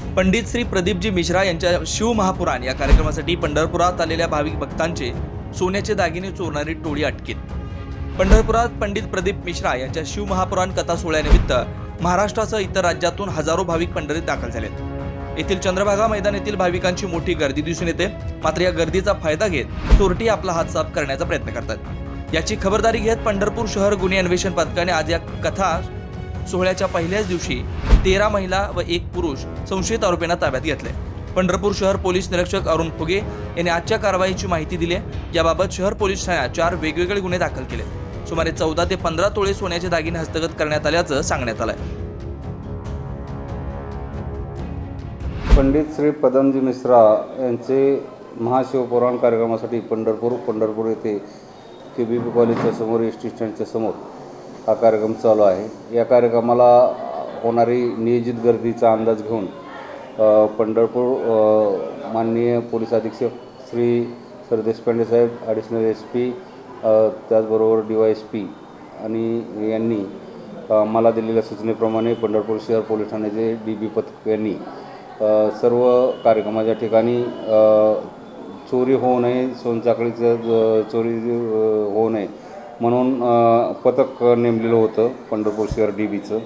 पंडित श्री प्रदीपजी मिश्रा यांच्या शिवमहापुराण या कार्यक्रमासाठी पंढरपुरात आलेल्या भाविक भक्तांचे सोन्याचे दागिने चोरणारी टोळी अटकेत. पंढरपुरात पंडित प्रदीप मिश्रा यांच्या शिवमहापुराण कथा सोहळ्यानिमित्त महाराष्ट्रासह इतर राज्यातून हजारो भाविक पंढरीत दाखल झालेत. येथील चंद्रभागा मैदान येथील भाविकांची मोठी गर्दी दिसून येते. मात्र या गर्दीचा फायदा घेत चोरटी आपला हात साफ करण्याचा प्रयत्न करतात. याची खबरदारी घेत पंढरपूर शहर गुन्हे अन्वेषण पथकाने आज या कथा सोहळ्याच्या पहिल्याच दिवशी तेरा महिला व एक पुरुष संशयित आरोपींना ताब्यात घेतले. पंढरपूर शहर पोलीस निरीक्षक अरुण फुगे यांनी आजच्या कारवाईची माहिती दिली आहे. याबाबत शहर पोलीस ठाण्यात चार वेगवेगळे गुन्हे दाखल केले. सुमारे चौदा ते पंधरा तोळे सोन्याचे दागिने हस्तगत करण्यात आल्याचं सांगण्यात आलंय. पंडित श्री पदमजी मिश्रा यांचे महाशिवपुराण कार्यक्रमासाठी पंढरपूर पंढरपूर येथे के बी पी कॉलेजच्या समोर एस टी स्टँडच्या समोर हा कार्यक्रम चालू आहे. या कार्यक्रमाला होणारी नियोजित गर्दीचा अंदाज घेऊन पंढरपूर माननीय पोलीस अधीक्षक श्री सर देशपांडे साहेब ॲडिशनल एस पी त्याचबरोबर डी वाय एस पी आणि यांनी मला दिलेल्या सूचनेप्रमाणे पंढरपूर शहर पोलीस ठाण्याचे डी बी पथक यांनी सर्व कार्यक्रमाच्या ठिकाणी चोरी होऊ नये सोनचाकळीचं चोरी होऊ नये म्हणून पथक नेमलेलं होतं पंढरपूर शहर डी बीचं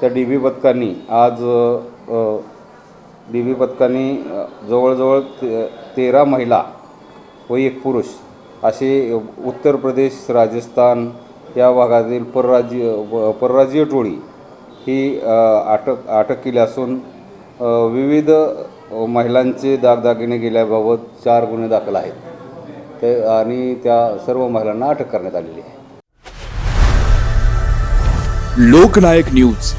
त्या डी बी पथकांनी आज डी बी पथकांनी जवळजवळ ते तेरा महिला व एक पुरुष असे उत्तर प्रदेश राजस्थान या भागातील परराज्य परराज्य टोळी ही अटक अटक केली असून विविध महिलांचे दागदागिने गेल्याबाबत चार गुन्हे दाखल आहेत. ते आणि त्या सर्व महिलांना अटक करण्यात आलेली आहे. लोकनायक न्यूज.